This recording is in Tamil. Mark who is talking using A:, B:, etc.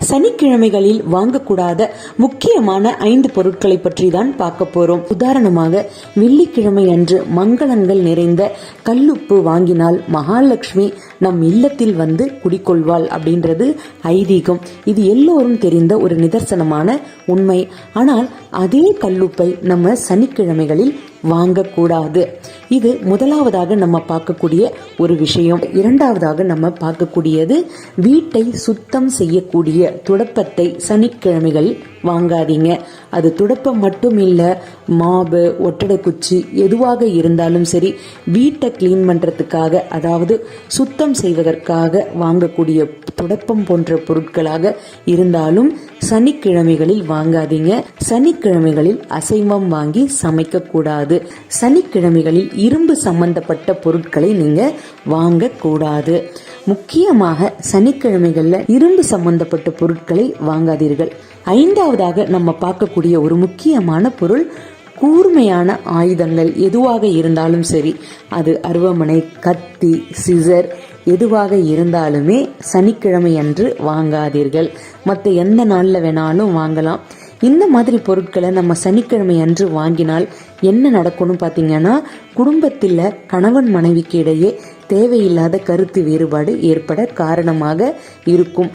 A: சனிக்கிழமைகளில் வாங்கக்கூடாத முக்கியமான ஐந்து பொருட்களை பற்றி தான் பார்க்க போறோம். உதாரணமாக வெள்ளிக்கிழமை அன்று மங்களங்கள் நிறைந்த கல்லுப்பு வாங்கினால் மகாலட்சுமி நம் இல்லத்தில் வந்து குடிக்கொள்வாள் அப்படின்றது ஐதீகம். இது எல்லோரும் தெரிந்த ஒரு நிதர்சனமான உண்மை. ஆனால் அதே கல்லுப்பை நம்ம சனிக்கிழமைகளில் வாங்கக்கூடாது. இது முதலாவதாக நம்ம பார்க்கக்கூடிய ஒரு விஷயம். இரண்டாவதாக நம்ம பார்க்கக்கூடியது வீட்டை சுத்தம் செய்யக்கூடிய துடப்பத்தை சனிக்கிழமைகள் வாங்காதீங்க. அது துடப்பம் மட்டும் இல்லை மாவு ஒட்டடை குச்சி எதுவாக இருந்தாலும் சரி வீட்டை க்ளீன் பண்ணுறதுக்காக அதாவது சுத்தம் செய்வதற்காக வாங்கக்கூடிய துடப்பம் போன்ற பொருட்களாக இருந்தாலும் சனிக்கிழமைகளில் வாங்காதீங்க. சனிக்கிழமைகளில் அசைவம் வாங்கி சமைக்கக்கூடாது. சனிக்கிழமைகளில் இரும்பு சம்பந்தப்பட்ட பொருட்களை நீங்க வாங்கக்கூடாது. முக்கியமாக சனிக்கிழமைகளில் இரும்பு சம்பந்தப்பட்ட பொருட்களை வாங்காதீர்கள். ஐந்தாவதாக நம்ம பார்க்கக்கூடிய ஒரு முக்கியமான பொருள் கூர்மையான ஆயுதங்கள் எதுவாக இருந்தாலும் சரி. அது அருவமனை கத்தி சிசர் எதுவாக இருந்தாலுமே சனிக்கிழமை அன்று வாங்காதீர்கள். மற்ற எந்த நாளில் வேணாலும் வாங்கலாம். இந்த மாதிரி பொருட்களை நம்ம சனிக்கிழமை அன்று வாங்கினால் என்ன நடக்கும்னு பார்த்தீங்கன்னா குடும்பத்தில் கணவன் மனைவிக்கு இடையே தேவையில்லாத கருத்து வேறுபாடு ஏற்பட காரணமாக இருக்கும்.